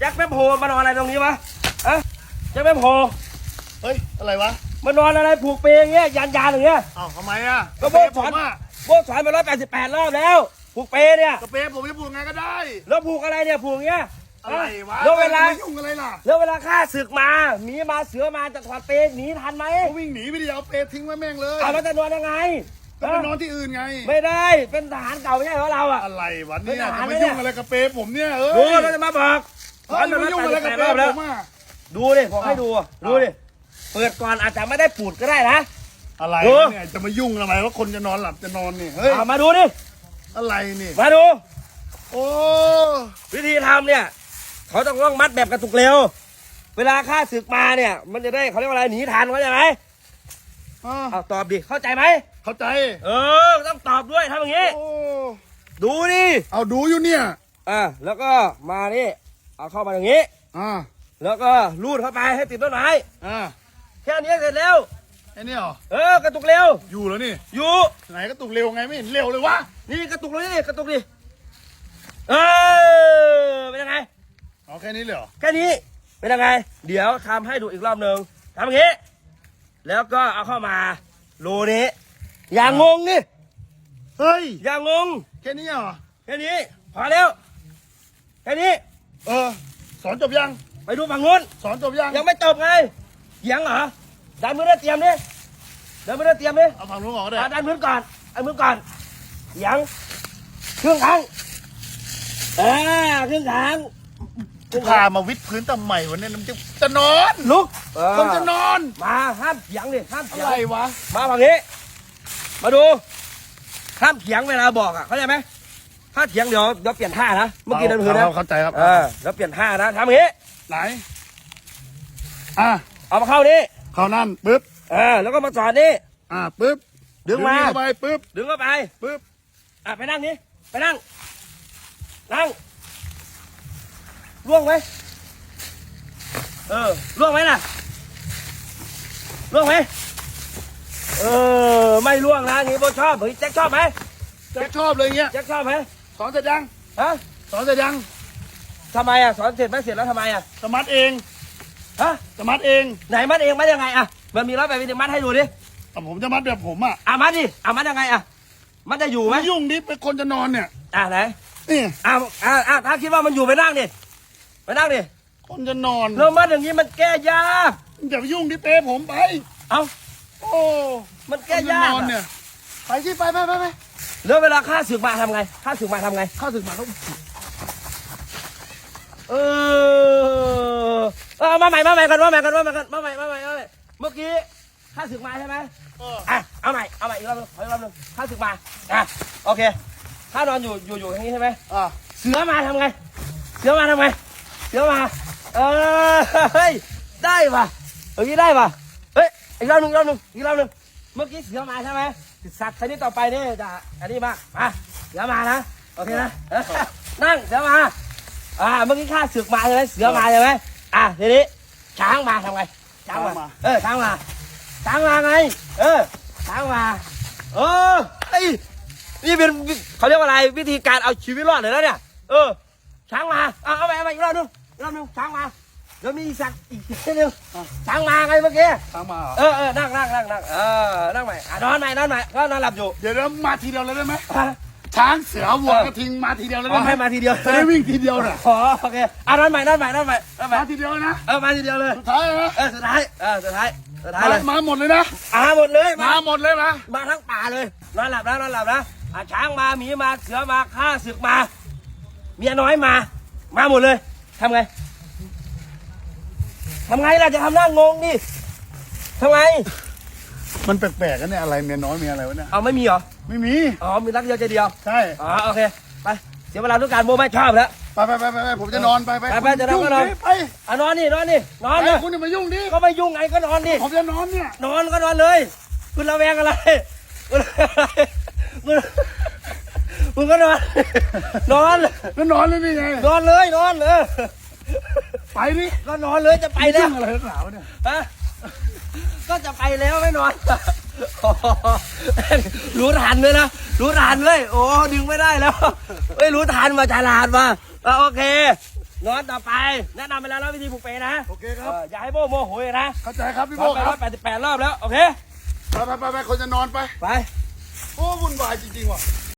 แจ็คแป๊บโฮมานอนอะไรตรงนี้วะอะแจ็คแป๊บโฮเฮ้ย อะไรวะมานอนอะไรผูกเปลอย่างเงี้ยยันยานอย่างเงี้ย อ้าวทำไมอะก็เปโบรกผสอนมอะโบกสอนมาร้อยแปดสิบแปดรอบแล้ว ผูกเปลเนี่ยกระเปรผมจะพูดไงก็ได้ แล้วผูกอะไรเนี่ยผูกอย่างเงี้ยอะไรวะแล้วเวลาไม่ยุ่งอะไรล่ะแล้วเวลาข้าศึกมาหมีมาเสือมาจะถอดเปลหนีทันไหมเขาวิ่งหนีไปดิเอาเปรทิ้งไว้แม่งเลยเอาแล้วจะนอนยังไงแล้วไปนอนที่อื่นไง ไม่ได้เป็นทหารเก่าไม่ใช่เหรอเราอะอะไรวะไม่เนี่ยได้จะมาไม่ได้ยุ่งอะไรกับเปรผมเนี่ยเออดูเราจะมาบอก เฮ้ยมายุ่งอะไรกับเปรรอบแล้วผมอะดูดิบอกให้ดู ดูดิ เปิดก่อนอาจจะไม่ได้ปูดก็ได้นะ อะไรดูวะเนี่ยจะมายุ่งทำไมว่าคนจะนอนหลับจะนอนนี่เฮ้ยเอามาดูดิ อะไรนี่มาดู โอ้วิธีทำเนี่ย เขาต้องต้องมัดแบบกระตุกเร็ว เวลาข้าศึกมาเนี่ย มันจะได้เขาเรียกว่าอะไรหนีทันเข้าใจไหมอะเอาตอบดิเข้าใจไหมเข้าใจ เออต้องตอบด้วยทำอย่างนี้โอ้ดูดิเอาดูอยู่เนี่ยอะแล้วก็มานี่ เอาเข้ามาอย่างนี้ อ่าแล้วก็ลูดเข้าไปให้ติดต้นไม้อ่าแค่นี้เสร็จแล้วไอ้นี่เหรอเออกระตุกเร็ว อยู่แล้วนี่อยู่ไหนก็ตุกเร็วไงไม่เห็นเร็วเลยวะนี่กระตุกเลยนี่กระตุกดิเออเป็นยังไงเอาแค่นี้เลยเหรอแค่นี้เป็นยังไง เดี๋ยวทำให้ดูอีกรอบหนึ่งทำอย่างนี้ แล้วก็เอาเข้ามารูนี้อย่างงงนี่เฮ้ยอย่างงงแค่นี้เหรอแค่นี้พอแล้วแค่นี้ เออ สอนจบยัง ไปดูฝั่งนู้น สอนจบยัง ยังไม่จบไงเหียงเหรอดันมือได้เตรียมดิดันมือได้เตรียมดิเอาฝั่งนู้นก่อนก็ได้ อะดันมือก่อนเอามือก่อนเหียงครึ่งครั้งอ่าครึ่งครั้งครึ่งคพารั้งมาวิดพื้นทำไมวันนี้มันจะจะนอนลุกคนจะนอน มาห้ามเถียงดิห้ามอะเถียง ไรวะ มาฝั่งนี้ มาดู ห้ามเถียงเวลาบอกอะ เข้าใจไหม ถ้าเถียงเดี๋ยวเดี๋ยวเปลี่ยนท่านะ เมื่อกี้เดินพื้นนะเข้าใจครับเออเดี๋ยวเปลี่ยนท่านะทำอย่างนี้ ไหน อะ เอามาเข้านี่เข้านั่นปึ๊บเออแล้วก็มาจอดนี่ อะปึ๊บ ดึงมาเข้าไปปึ๊บ ดึงเข้าไปปึ๊บ อะไปนั่งนี่ ไปนั่ง นั่ง ล่วงไหมเออ ล่วงไหมล่ะ ล่วงไหมเออ ไม่ล่วงนะอย่างงี้โบชอบเฮ้ยแจ็คชอบไหมแจ็คชอบเลยเงี้ยแจ็คชอบไหม สอนเสร็จยังฮะสอนเสร็จยังทำไมอะสอนเสร็จไม่เสร็จแล้วทำไมอะสมัดเองฮะสมัดเองไหนมัดเองมัดยังไงอะมันมีร้อยแปดสิบมัดให้ดูดิแต่ผมจะมัดแบบผมอะอะมัดดิอะมัดยังไงอะมันจะอยู่ไหมไม่ยุ่งดิเป็นคนจะนอนเนี่ยอะไหนนี่อะอะอะถ้าคิดว่ามันอยู่ไปนั่งดิไปนั่งดิคนจะนอนแล้วมัดอย่างนี้มันแก้ยากอย่าไปยุ่งดิเป้ผมไป เอ้าโอ้มันคแก้นจะยานกอนอะเนี่ยไปที่ไปไปไปไป แล้วเวลาข้าศึกมาทำไงข้าศึกมาทำไงเข้าถึงมาเขาเออเอามาใหม่มาใหม่กันมาใหม่กันมาใหม่กันมาใหม่มาใหม่มาใหม่เมื่อกี้ข้าศึกมาใช่ไหมเอออะเอาใหม่เอาใหม่อีกรอบนึงขออีกรอบนึงข้าศึกมาอะโอเคข้านอนอยู่อยู่อยู่อย่างนี้ใช่ไหมอะเสือมาทำไง เสือมาทำไงเสือมาเออเฮ้ยได้ป่ะเมื่อกี้ได้ป่ะเฮ้ยอีกรอบหนึ่งอีกรอบหนึ่งอีกรอบหนึ่งเมื่อกี้เสือมาใช่ไหม สัตว์ชนิดต่อไปนี่จะอันนี้มามาเสือมานะโอเคนะนั่งเสือมาอ่าเมื่อกี้ข้าศึกมาใช่ไหมเสือมาใช่ไหมอะทีนี้ช้างมาทำไงช้างมาเออช้างมาช้างมาไง เออช้างมาเออไอยนี่เป็นวิเขาเรียกว่าอะไรวิธีการเอาชีวิตรอดเลยนะเนี่ยเออช้างมาเอาเอาไปเอาไปอีกรอบนึงอีกรอบนึงช้างมา เดี๋ยวมีอีกสักอีกทีนึงช้างมาไงเมื่อกี้ทางมาเหรอเออเออนั่งนั่งนั่งนั่งเออนั่งใหม่อะนอนใหม่นอนใหม่ก็นอนหลับอยู่เดี๋ยวเรามาทีเดียวเลยได้ไหมอะช้างเสือวัวเออกระทิงมาทีเดียวเลยอ๋อได้ไหมให้มาทีเดียวจะได้วิ่งทีเดียวน่ะอ๋อโอเคอะนอนใหม่นอนใหม่นอนใหม่นอนใหม่มาทีเดียวนะเออมาทีเดียวเลยสุดท้ายนะเออสุดท้ายเออสุดท้ายสุดท้ายมาเลยมาหมดเลยนะอะหมดเลยมาหมดเลยนะมาทั้งป่าเลยนอนหลับนะนอนหลับนะอะช้างมาหมีมาเสือมาข้าศึกมา เมียน้อยมา มาหมดเลยทำไง ทำไงล่ะจะทำหน้างงดิทำไง มันแปลกๆกันเนี่ยอะไรเมียน้อยเมียอะไรวะเนี่ย เอาไม่มีเหรอ ไม่มี อ๋อ มีรักเดียวใจเดียว ใช่ อ๋อ โอเค ไป เสียเวลาทุกการโมไม่ชอบแล้ว ไปไปไปไปไปผมจะนอนไปไปไปไปจะนอนก็นอนยุ่งดิไปอะนอนนี่นอนนี่นอนไปเลยคุณอย่ามายุ่งดิ ก็ไม่ยุ่งไงก็นอนดิ ผมจะนอนเนี่ย นอนก็นอนเลย คุณระแวงอะไร คุณคุณคุณก็นอน นอนแล้วนอนเลยนี่ไง นอนเลยนอนเลย ไปดิก็นอนเลยจะไปแล้วยุ่งอะไรนักหนาวะเนี่ยฮะก็จะไปแล้วไม่นอนโอ้โหรู้ทันเลยนะ รู้ทันเลย โอ้ดึงไม่ได้แล้วเอ้ยรู้ทันมาฉลาดมาอะโอเคนอนต่อไป แนะนำไปแล้วนะวิธีผูกเปนะโอเคครับ เอออย่าให้โบโมโหอีกนะเข้าใจครับพี่นโบอนไปคร้รัอบยแปดสิบแปดรอบแล้ว โอเค ไปไปไปไปคนจะนอนไป ไป โอ้วุ่นวายจริงๆว่ะ